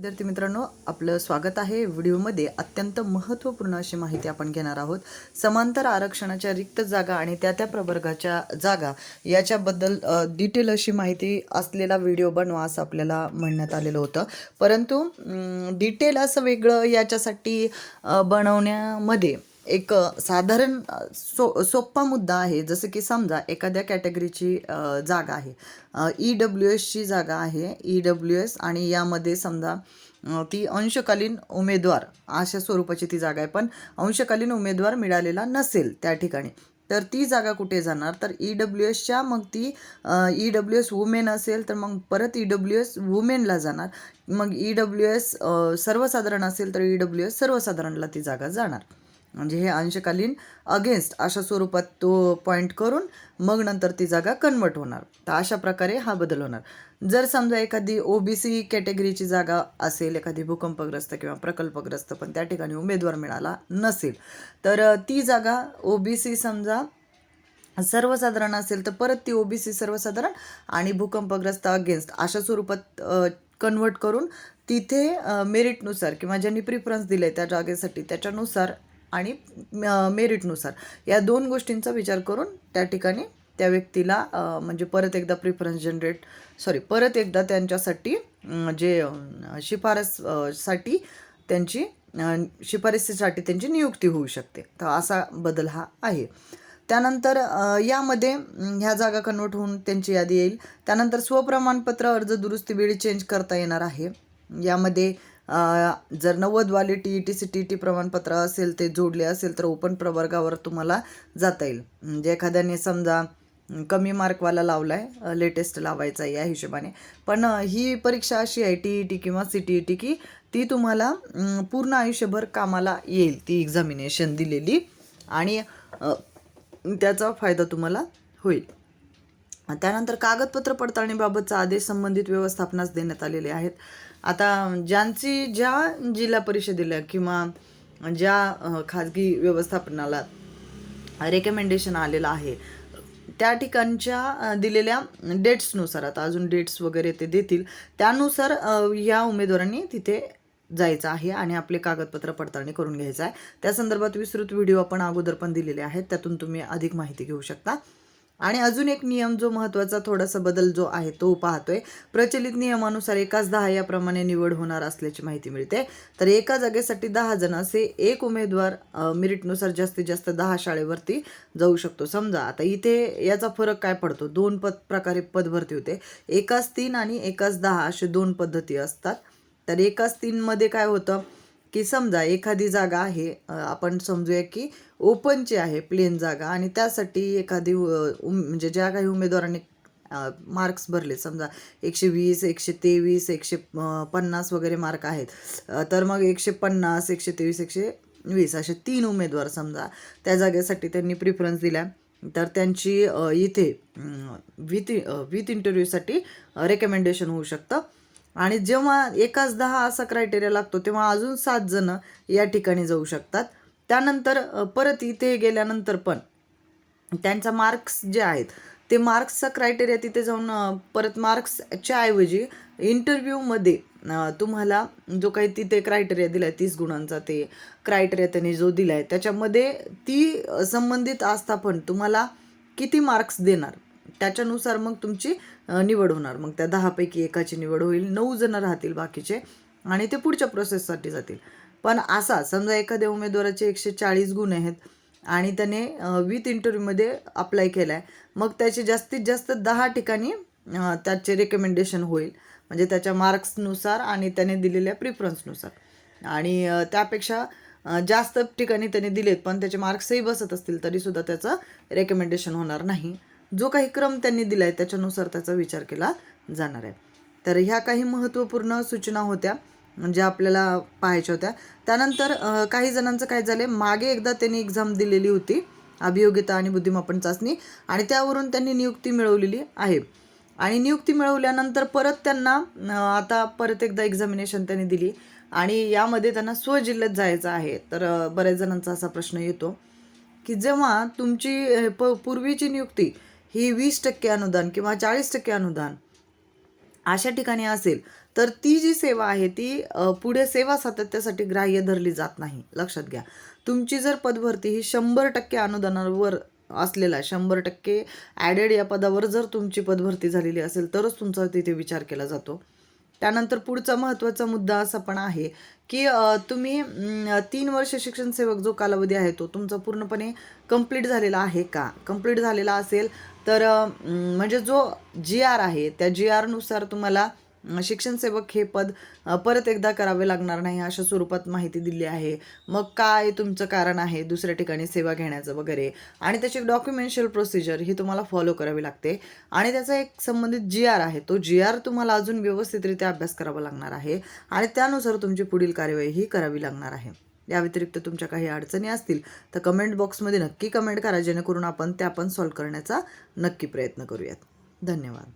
विद्यार्थी मित्रांनो आपलं स्वागत आहे व्हिडिओमध्ये. अत्यंत महत्त्वपूर्ण अशी माहिती आपण घेणार आहोत. समांतर आरक्षणाच्या रिक्त जागा आणि त्या त्या प्रवर्गाच्या जागा याच्याबद्दल डिटेल अशी माहिती असलेला व्हिडिओ बनवा असं आपल्याला म्हणण्यात आलेलं होतं. परंतु डिटेल असं वेगळं याच्यासाठी बनवण्यामध्ये एक साधारण सो सोप्पा मुद्दा आहे. जसं की समजा एखाद्या कॅटेगरीची जागा आहे. ई डब्ल्यू एसची जागा आहे. ई डब्ल्यू एस आणि यामध्ये समजा ती अंशकालीन उमेदवार अशा स्वरूपाची ती जागा आहे. पण अंशकालीन उमेदवार मिळालेला नसेल त्या ठिकाणी. तर ती जागा कुठे जाणार? तर ई डब्ल्यू एसच्या मग ती ई डब्ल्यू एस वुमेन असेल तर मग परत ई डब्ल्यू एस वुमेनला जाणार. मग ई डब्ल्यू एस सर्वसाधारण असेल तर ई डब्ल्यू एस सर्वसाधारणला ती जागा जाणार. म्हणजे हे अंशकालीन अगेन्स्ट अशा स्वरूपात तो पॉईंट करून मग नंतर ती जागा कन्वर्ट होणार. तर अशा प्रकारे हा बदल होणार. जर समजा एखादी ओबीसी कॅटेगरीची जागा असेल एखादी भूकंपग्रस्त किंवा प्रकल्पग्रस्त पण त्या ठिकाणी उमेदवार मिळाला नसेल तर ती जागा ओबीसी समजा सर्वसाधारण असेल तर परत ती ओबीसी सर्वसाधारण आणि भूकंपग्रस्त अगेन्स्ट अशा स्वरूपात कन्वर्ट करून तिथे मेरिटनुसार किंवा ज्यांनी प्रिफरन्स दिले त्या जागेसाठी त्याच्यानुसार आणि मेरिटनुसार. या दोन गोष्टींचा विचार करून त्या ठिकाणी त्या व्यक्तीला म्हणजे परत एकदा प्रिफरन्स जनरेट सॉरी परत एकदा त्यांच्यासाठी जे शिफारससाठी त्यांची शिफारसीसाठी त्यांची नियुक्ती होऊ शकते. तर असा बदल हा आहे. त्यानंतर यामध्ये ह्या जागा कन्वर्ट होऊन त्यांची यादी येईल. त्यानंतर स्वप्रमाणपत्र अर्ज दुरुस्ती वेळी चेंज करता येणार आहे. यामध्ये जर नव्वदवाले T E T C T T प्रमाणपत्र असेल ते जोडले असेल तर ओपन प्रवर्गावर तुम्हाला जाता येईल. म्हणजे एखाद्याने समजा कमी मार्कवाला लावला आहे लेटेस्ट लावायचा आहे या हिशोबाने. पण ही परीक्षा अशी आहे टी ई टी किंवा सी टी ई टी की ती तुम्हाला पूर्ण आयुष्यभर कामाला येईल ती एक्झामिनेशन दिलेली. आणि त्याचा फायदा तुम्हाला होईल. त्यानंतर कागदपत्र पडताळणीबाबतचा आदेश संबंधित व्यवस्थापनास देण्यात आलेले आहेत. आता ज्यांची ज्या जिल्हा परिषदेला किंवा ज्या खाजगी व्यवस्थापनाला रेकमेंडेशन आलेलं आहे त्या ठिकाणच्या दिलेल्या डेट्सनुसार आता अजून डेट्स वगैरे ते देतील त्यानुसार या उमेदवारांनी तिथे जायचं आहे आणि आपले कागदपत्र पडताळणी करून घ्यायचं आहे. त्या संदर्भात विस्तृत व्हिडिओ आपण अगोदर पण दिलेले आहेत. त्यातून तुम्ही अधिक माहिती घेऊ शकता. आणि अजून एक नियम जो महत्त्वाचा थोडासा बदल जो आहे तो पाहतोय. प्रचलित नियमानुसार एकाच दहा याप्रमाणे निवड होणार असल्याची माहिती मिळते. तर एका जागेसाठी दहा जण असे एक उमेदवार मिरिटनुसार मेरिटनुसार जास्तीत जास्त दहा शाळेवरती जाऊ शकतो. समजा आता इथे याचा फरक काय पडतो? दोन पद प्रकारे पदभरती होते. एकाच तीन आणि एकाच दहा असे दोन पद्धती असतात. तर एकाच तीनमध्ये काय होतं? की समजा एखादी जागा आहे आपण समजूया की ओपनची आहे प्लेन जागा आणि त्यासाठी एखादी उम म्हणजे ज्या काही उमेदवारांनी मार्क्स भरले समजा एकशे वीस एकशे तेवीस एकशे पन्नास वगैरे मार्क आहेत तर मग एकशे पन्नास एकशे तेवीस एकशे वीस असे तीन उमेदवार समजा त्या जागेसाठी त्यांनी प्रिफरन्स दिला तर त्यांची इथे विथ विथ इंटरव्ह्यूसाठी रेकमेंडेशन होऊ शकतं. आणि जेव्हा एकाच दहा असा क्रायटेरिया लागतो तेव्हा अजून सात जण या ठिकाणी जाऊ शकतात. त्यानंतर परत इथे गेल्यानंतर पण त्यांचा मार्क्स जे आहेत ते मार्क्सचा क्रायटेरिया तिथे जाऊन परत मार्क्सच्या ऐवजी इंटरव्ह्यूमध्ये तुम्हाला जो काही तिथे क्रायटेरिया दिला आहे तीस गुणांचा ते क्रायटेरिया त्यांनी जो दिला आहे त्याच्यामध्ये ती संबंधित संबंधित आस्थापन तुम्हाला किती मार्क्स देणार? त्याच्यानुसार मग तुमची निवड होणार. मग त्या दहापैकी एकाची निवड होईल नऊ जण राहतील बाकीचे आणि ते पुढच्या प्रोसेससाठी जातील. पण असा समजा एखाद्या उमेदवाराचे एकशे चाळीस गुण आहेत आणि त्याने विथ इंटरव्ह्यूमध्ये अप्लाय केला आहे मग त्याचे जास्तीत जास्त दहा ठिकाणी त्याचे रेकमेंडेशन होईल. म्हणजे त्याच्या मार्क्सनुसार आणि त्याने दिलेल्या प्रिफरन्सनुसार आणि त्यापेक्षा जास्त ठिकाणी त्याने दिलेत पण त्याचे मार्क्सही बसत असतील तरीसुद्धा त्याचं रेकमेंडेशन होणार नाही. जो काही क्रम त्यांनी दिला आहे त्याच्यानुसार त्याचा विचार केला जाणार आहे. तर ह्या काही महत्त्वपूर्ण सूचना होत्या म्हणजे आपल्याला पाहायच्या होत्या. त्यानंतर काही जणांचं काय झालं मागे एकदा त्यांनी एक्झाम दिलेली होती अभियोगिता आणि बुद्धिमापन चाचणी आणि त्यावरून त्यांनी नियुक्ती मिळवलेली आहे. आणि नियुक्ती मिळवल्यानंतर परत त्यांना आता परत एकदा एक्झामिनेशन त्यांनी दिली आणि यामध्ये त्यांना स्वजिल्ह्यात जायचं आहे. तर बऱ्याच जणांचा असा प्रश्न येतो की जेव्हा तुमची प पूर्वीची नियुक्ती ही वीस टक्के अनुदान किंवा चाळीस टक्के अनुदान अशा ठिकाणी असेल तर ती जी सेवा आहे ती पुढे सेवा सातत्यासाठी ग्राह्य धरली जात नाही. लक्षात घ्या. तुमची जर पदभरती ही शंभर टक्के अनुदानावर असलेला शंभर टक्के ॲडेड या पदावर जर तुमची पदभरती झालेली असेल तरच तुमचा तिथे विचार केला जातो. त्यानंतर पुढचा महत्त्वाचा मुद्दा असा पण आहे की तुम्ही तीन वर्ष शिक्षण सेवक जो कालावधी आहे तो तुमचा पूर्णपणे कंप्लीट झालेला आहे का? कंप्लीट झालेला असेल तर म्हणजे जो जी आर आहे त्या जी आरनुसार तुम्हाला शिक्षणसेवक शिक्षण सेवक हे पद परत एकदा करावे लागणार नाही अशा स्वरूपात माहिती दिली आहे. मग काय तुमचं कारण आहे दुसऱ्या ठिकाणी सेवा घेण्याचं वगैरे? आणि त्याची डॉक्युमेंशियल प्रोसिजर ही तुम्हाला फॉलो करावी लागते. आणि त्याचा एक संबंधित जी आर आहे. तो जी आर तुम्हाला अजून व्यवस्थितरित्या अभ्यास करावा लागणार आहे. आणि त्यानुसार तुमची पुढील कार्यवाही ही करावी लागणार आहे. या व्यतिरिक्त तुमच्या काही अडचणी असतील तर कमेंट बॉक्समध्ये नक्की कमेंट करा जेणेकरून आपण त्या पण सॉल्व्ह करण्याचा नक्की प्रयत्न करूयात. धन्यवाद.